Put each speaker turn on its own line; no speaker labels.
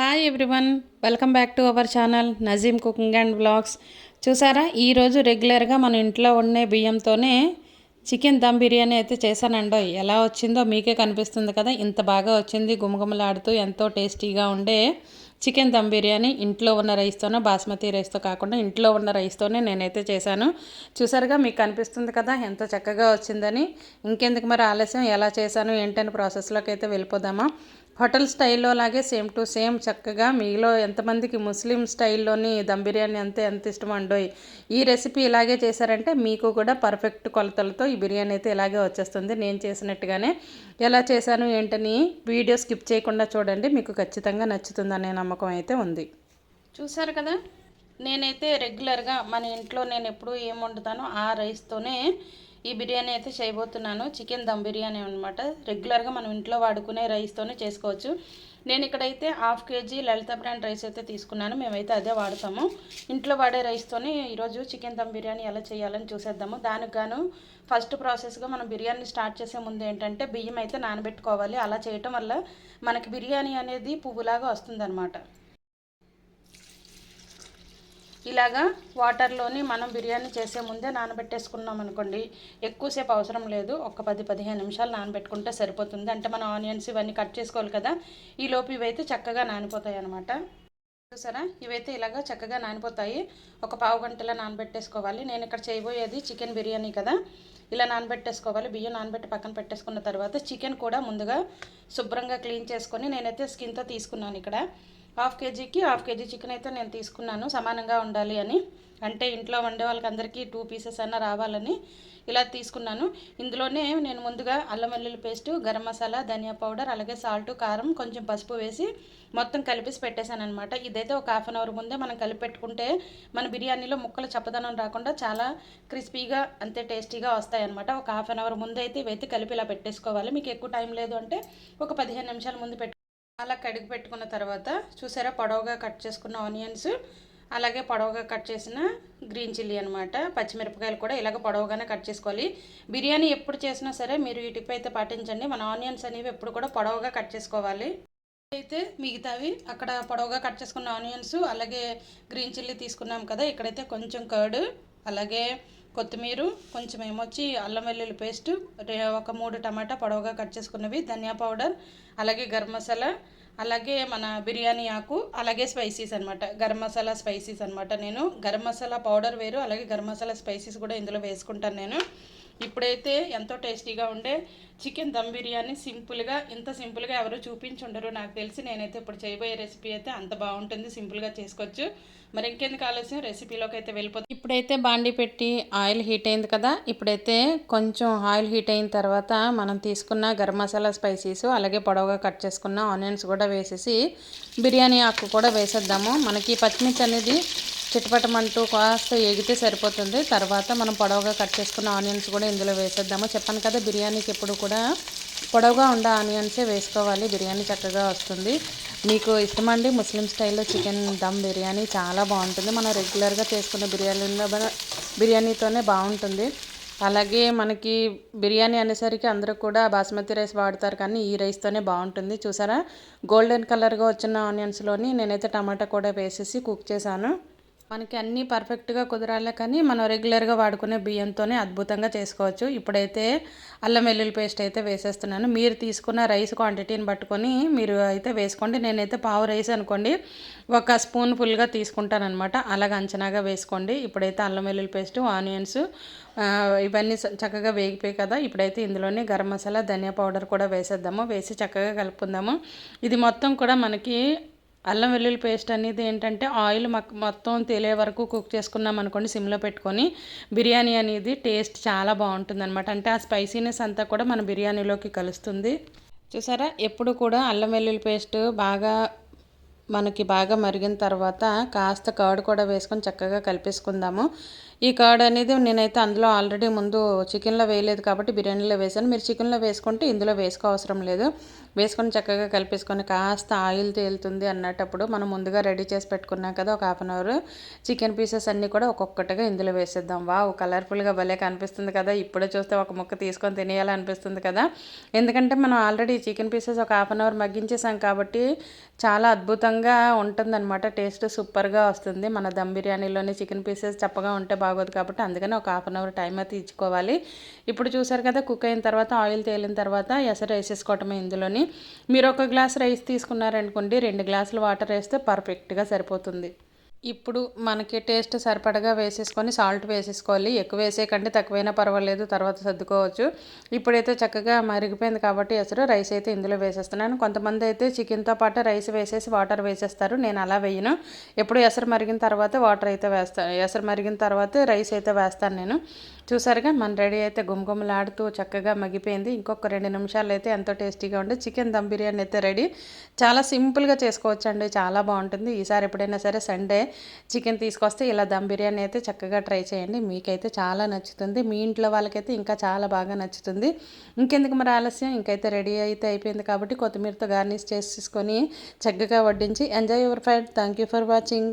Hi everyone welcome back to our channel Nazeem cooking and blogs చూసారా? ఈరోజు రెగ్యులర్గా మన ఇంట్లో ఉండే బియ్యంతోనే చికెన్ దమ్ బిర్యానీ అయితే చేశానండో. ఎలా వచ్చిందో మీకే కనిపిస్తుంది కదా? ఇంత బాగా వచ్చింది గుమగుమలాడుతూ ఎంతో టేస్టీగా ఉండే చికెన్ దమ్ బిర్యానీ. ఇంట్లో ఉన్న రైస్తోనే బాస్మతి రైస్తో కాకుండా ఇంట్లో ఉన్న రైస్తోనే నేనైతే చేశాను. చూసారుగా మీకు కనిపిస్తుంది కదా ఎంత చక్కగా వచ్చిందని. ఇంకెందుకు మరి ఆలస్యం? ఎలా చేశాను? ఏంటని ప్రాసెస్లోకి అయితే వెళ్ళిపోదామా? హోటల్ స్టైల్లో లాగే సేమ్ టు సేమ్ చక్కగా మీలో ఎంతమందికి ముస్లిం స్టైల్లోని దమ్ బిర్యానీ అంతే ఎంత ఇష్టం అండోయ్ ఈ రెసిపీ ఇలాగే చేశారంటే మీకు కూడా పర్ఫెక్ట్ కొలతలతో ఈ బిర్యానీ అయితే ఇలాగే వచ్చేస్తుంది. నేను చేసినట్టుగానే ఎలా చేశాను ఏంటని వీడియో స్కిప్ చేయకుండా చూడండి. మీకు ఖచ్చితంగా నచ్చుతుందనే నమ్మకం అయితే ఉంది. చూసారు కదా? నేనైతే రెగ్యులర్గా మన ఇంట్లో నేను ఎప్పుడు ఏం వండుతానో ఆ రైస్తోనే ఈ బిర్యానీ అయితే చేయబోతున్నాను. చికెన్ దమ్ బిర్యానీ అనమాట రెగ్యులర్గా మనం ఇంట్లో వాడుకునే రైస్తోనే చేసుకోవచ్చు. నేను ఇక్కడైతే half KG Lalitha brand rice అయితే తీసుకున్నాను. మేమైతే అదే వాడతాము. ఇంట్లో వాడే రైస్తోనే ఈరోజు చికెన్ దమ్ బిర్యానీ ఎలా చేయాలని చూసేద్దాము. దానికి గాను ఫస్ట్ ప్రాసెస్గా మనం బిర్యానీ స్టార్ట్ చేసే ముందు ఏంటంటే బియ్యం అయితే నానబెట్టుకోవాలి. అలా చేయటం వల్ల మనకి బిర్యానీ అనేది పువ్వులాగా వస్తుందన్నమాట. ఇలాగా వాటర్లోని మనం బిర్యానీ చేసే ముందే నానబెట్టేసుకున్నాం అనుకోండి ఎక్కువసేపు అవసరం లేదు. ఒక పది పదిహేను నిమిషాలు నానబెట్టుకుంటే సరిపోతుంది. అంటే మనం ఆనియన్స్ ఇవన్నీ కట్ చేసుకోవాలి కదా ఈ లోపు ఇవైతే చక్కగా నానిపోతాయి అనమాట చూసారా? ఇవైతే ఇలాగా చక్కగా నానిపోతాయి. ఒక పావు గంటలో నానబెట్టేసుకోవాలి. నేను ఇక్కడ చేయబోయేది చికెన్ బిర్యానీ కదా. ఇలా నానబెట్టేసుకోవాలి. బియ్యం నానబెట్టి పక్కన పెట్టేసుకున్న తర్వాత చికెన్ కూడా ముందుగా శుభ్రంగా క్లీన్ చేసుకొని నేనైతే స్కిన్తో తీసుకున్నాను ఇక్కడ. హాఫ్ కేజీకి హాఫ్ కేజీ చికెన్ అయితే నేను తీసుకున్నాను సమానంగా ఉండాలి అని. అంటే ఇంట్లో వండే వాళ్ళకి అందరికీ టూ పీసెస్ అన్న రావాలని ఇలా తీసుకున్నాను. ఇందులోనే నేను ముందుగా అల్లం వెల్లుల్లి పేస్టు గరం మసాలా ధనియా పౌడర్ అలాగే సాల్ట్ కారం కొంచెం పసుపు వేసి మొత్తం కలిపేసి పెట్టేశాను అనమాట ఇదైతే ఒక హాఫ్ అన్ అవర్ ముందే మనం కలిపి పెట్టుకుంటే మన బిర్యానీలో ముక్కలు చప్పదనం రాకుండా చాలా క్రిస్పీగా అంతే టేస్టీగా వస్తాయన్నమాట. ఒక హాఫ్ అన్ అవర్ ముందే అయితే ఇవైతే కలిపి ఇలా పెట్టేసుకోవాలి. మీకు ఎక్కువ టైం లేదు అంటే ఒక పదిహేను నిమిషాల ముందు పెట్టు అలా కడిగి పెట్టుకున్న తర్వాత చూసారా పొడవుగా కట్ చేసుకున్న ఆనియన్స్? అలాగే పొడవుగా కట్ చేసిన గ్రీన్ చిల్లీ అనమాట పచ్చిమిరపకాయలు కూడా ఇలాగ పొడవుగానే కట్ చేసుకోవాలి. బిర్యానీ ఎప్పుడు చేసినా సరే మీరు ఈ టిప్ అయితే పాటించండి. మన ఆనియన్స్ అనేవి ఎప్పుడు కూడా పొడవుగా కట్ చేసుకోవాలి. అయితే మిగతావి అక్కడ పొడవుగా కట్ చేసుకున్న ఆనియన్స్ అలాగే గ్రీన్ చిల్లీ తీసుకున్నాం కదా ఇక్కడైతే కొంచెం కర్డ్ అలాగే కొత్తిమీర కొంచెం ఏమొచ్చి అల్లం వెల్లుల్లి పేస్ట్ ఒక మూడు టమాటా పొడవుగా కట్ చేసుకున్నవి ధనియా పౌడర్ అలాగే గరం మసాలా అలాగే మన బిర్యానీ ఆకు అలాగే స్పైసీస్ అనమాట గరం మసాలా స్పైసీస్ అనమాట నేను గరం మసాలా పౌడర్ వేరు అలాగే గరం మసాలా స్పైసీస్ కూడా ఇందులో వేసుకుంటాను నేను. ఇప్పుడైతే ఎంతో టేస్టీగా ఉండే చికెన్ దమ్ బిర్యానీ సింపుల్గా ఇంత సింపుల్గా ఎవరు చూపించుండరు. నాకు తెలిసి నేనైతే ఇప్పుడు చేయబోయే రెసిపీ అయితే అంత బాగుంటుంది సింపుల్గా చేసుకోవచ్చు. మరి ఇంకెందుకు ఆలస్యం? రెసిపీలోకి అయితే వెళ్ళిపోతుంది ఇప్పుడైతే బాండి పెట్టి ఆయిల్ హీట్ అయింది కదా ఇప్పుడైతే కొంచెం ఆయిల్ హీట్ అయిన తర్వాత మనం తీసుకున్న గరం మసాలా స్పైసీస్ అలాగే పొడవుగా కట్ చేసుకున్న ఆనియన్స్ కూడా వేసేసి బిర్యానీ ఆకు కూడా వేసేద్దాము. మనకి పచ్చిమిర్చి అనేది చిటపటమంటూ కాస్త ఎగితే సరిపోతుంది. తర్వాత మనం పొడవుగా కట్ చేసుకున్న ఆనియన్స్ కూడా ఇందులో వేసేద్దాము. చెప్పాను కదా బిర్యానీకి ఎప్పుడు కూడా పొడవుగా ఉండే ఆనియన్సే వేసుకోవాలి. బిర్యానీ చక్కగా వస్తుంది. మీకు ఇష్టమండి ముస్లిం స్టైల్లో చికెన్ దమ్ బిర్యానీ చాలా బాగుంటుంది. మనం రెగ్యులర్గా చేసుకున్న బిర్యానీలో బిర్యానీతోనే బాగుంటుంది. అలాగే మనకి బిర్యానీ అనేసరికి అందరూ కూడా బాస్మతి రైస్ వాడతారు కానీ ఈ రైస్తోనే బాగుంటుంది. చూసారా? గోల్డెన్ కలర్గా వచ్చిన ఆనియన్స్లోని నేనైతే టమాటా కూడా వేసేసి కుక్ చేశాను. మనకి అన్నీ పర్ఫెక్ట్గా కుదరాలే కానీ మనం రెగ్యులర్గా వాడుకునే బియ్యంతోనే అద్భుతంగా చేసుకోవచ్చు. ఇప్పుడైతే అల్లం వెల్లుల్లి పేస్ట్ అయితే వేసేస్తున్నాను. మీరు తీసుకున్న రైస్ క్వాంటిటీని పట్టుకొని మీరు అయితే వేసుకోండి. నేనైతే పావు రైస్ అనుకోండి ఒక స్పూన్ ఫుల్గా తీసుకుంటాను అనమాట అలాగ అంచనాగా వేసుకోండి. ఇప్పుడైతే అల్లం వెల్లుల్లి పేస్ట్ ఆనియన్స్ ఇవన్నీ చక్కగా వేగిపోయి కదా. ఇప్పుడైతే ఇందులోనే గరం మసాలా ధనియా పౌడర్ కూడా వేసేద్దాము. వేసి చక్కగా కలుపుకుందాము. ఇది మొత్తం కూడా మనకి అల్లం వెల్లుల్లి పేస్ట్ అనేది ఏంటంటే ఆయిల్ మొత్తం తేలే వరకు కుక్ చేసుకున్నాం అనుకోండి సిమ్లో పెట్టుకొని. బిర్యానీ అనేది టేస్ట్ చాలా బాగుంటుంది అనమాట అంటే ఆ స్పైసీనెస్ అంతా కూడా మన బిర్యానీలోకి కలుస్తుంది. చూసారా? ఎప్పుడు కూడా అల్లం వెల్లుల్లి పేస్ట్ బాగా మనకి బాగా మరిగిన తర్వాత కాస్త కర్డ్ కూడా వేసుకొని చక్కగా కలిపేసుకుందాము. ఈ కర్డ్ అనేది నేనైతే అందులో ఆల్రెడీ ముందు చికెన్లో వేయలేదు కాబట్టి బిర్యానీలో వేసాను మీరు చికెన్లో వేసుకుంటే ఇందులో వేసుకో అవసరం లేదు. వేసుకొని చక్కగా కలిపేసుకొని కాస్త ఆయిల్ తేలుతుంది అన్నటప్పుడు మనం ముందుగా రెడీ చేసి పెట్టుకున్నాం కదా ఒక half an hour. Chicken pieces అన్నీ కూడా ఒక్కొక్కటిగా ఇందులో వేసేద్దాం. వావ్ కలర్ఫుల్గా భలే కనిపిస్తుంది కదా. ఇప్పుడే చూస్తే ఒక ముక్క తీసుకొని తినేయాలనిపిస్తుంది కదా. ఎందుకంటే మనం ఆల్రెడీ చికెన్ పీసెస్ ఒక హాఫ్ అన్ అవర్ మగ్గించేసాం కాబట్టి చాలా అద్భుతంగా ఉంటుందన్నమాట. టేస్ట్ సూపర్గా వస్తుంది. మన దమ్ బిర్యానీలోని చికెన్ పీసెస్ చప్పగా ఉంటే బాగోదు కాబట్టి అందుకని ఒక హాఫ్ అన్ అవర్ టైం అయితే ఇచ్చుకోవాలి ఇప్పుడు చూసారు కదా కుక్ అయిన తర్వాత ఆయిల్ తేలిన తర్వాత ఎసరు వేసేసుకోవటమే ఇందులోని. మీరు ఒక గ్లాస్ రైస్ తీసుకున్నారనుకోండి రెండు గ్లాసులు వాటర్ వేస్తే పర్ఫెక్ట్గా సరిపోతుంది. ఇప్పుడు మనకి టేస్ట్ సరిపడగా వేసేసుకొని సాల్ట్ వేసేసుకోవాలి. ఎక్కువ వేసేయకండి తక్కువైనా పర్వాలేదు తర్వాత సర్దుకోవచ్చు. ఇప్పుడైతే చక్కగా మరిగిపోయింది కాబట్టి ఎసరు రైస్ అయితే ఇందులో వేసేస్తున్నాను. కొంతమంది అయితే చికెన్తో పాటు రైస్ వేసేసి వాటర్ వేసేస్తారు. నేను అలా వేయను. ఎప్పుడు ఎసరు మరిగిన తర్వాత వాటర్ అయితే వేస్తాను ఎసరు మరిగిన తర్వాత రైస్ అయితే వేస్తాను నేను. చూసారుగా మన రెడీ అయితే గుమగుమలాడుతూ చక్కగా మగ్గిపోయింది. ఇంకొక రెండు నిమిషాలు అయితే ఎంతో టేస్టీగా ఉండే చికెన్ దమ్ బిర్యానీ అయితే రెడీ. చాలా సింపుల్గా చేసుకోవచ్చండి. చాలా బాగుంటుంది. ఈసారి ఎప్పుడైనా సరే సండే చికెన్ తీసుకొస్తే ఇలా దమ్ బిర్యానీ అయితే చక్కగా ట్రై చేయండి. మీకైతే చాలా నచ్చుతుంది. మీ ఇంట్లో వాళ్ళకైతే ఇంకా చాలా బాగా నచ్చుతుంది. ఇంకెందుకు మరి ఆలస్యం? ఇంకైతే రెడీ అయితే అయిపోయింది కాబట్టి కొత్తిమీరతో గార్నిష్ చేసుకొని చక్కగా వడ్డించి enjoy your fried thank you for watching.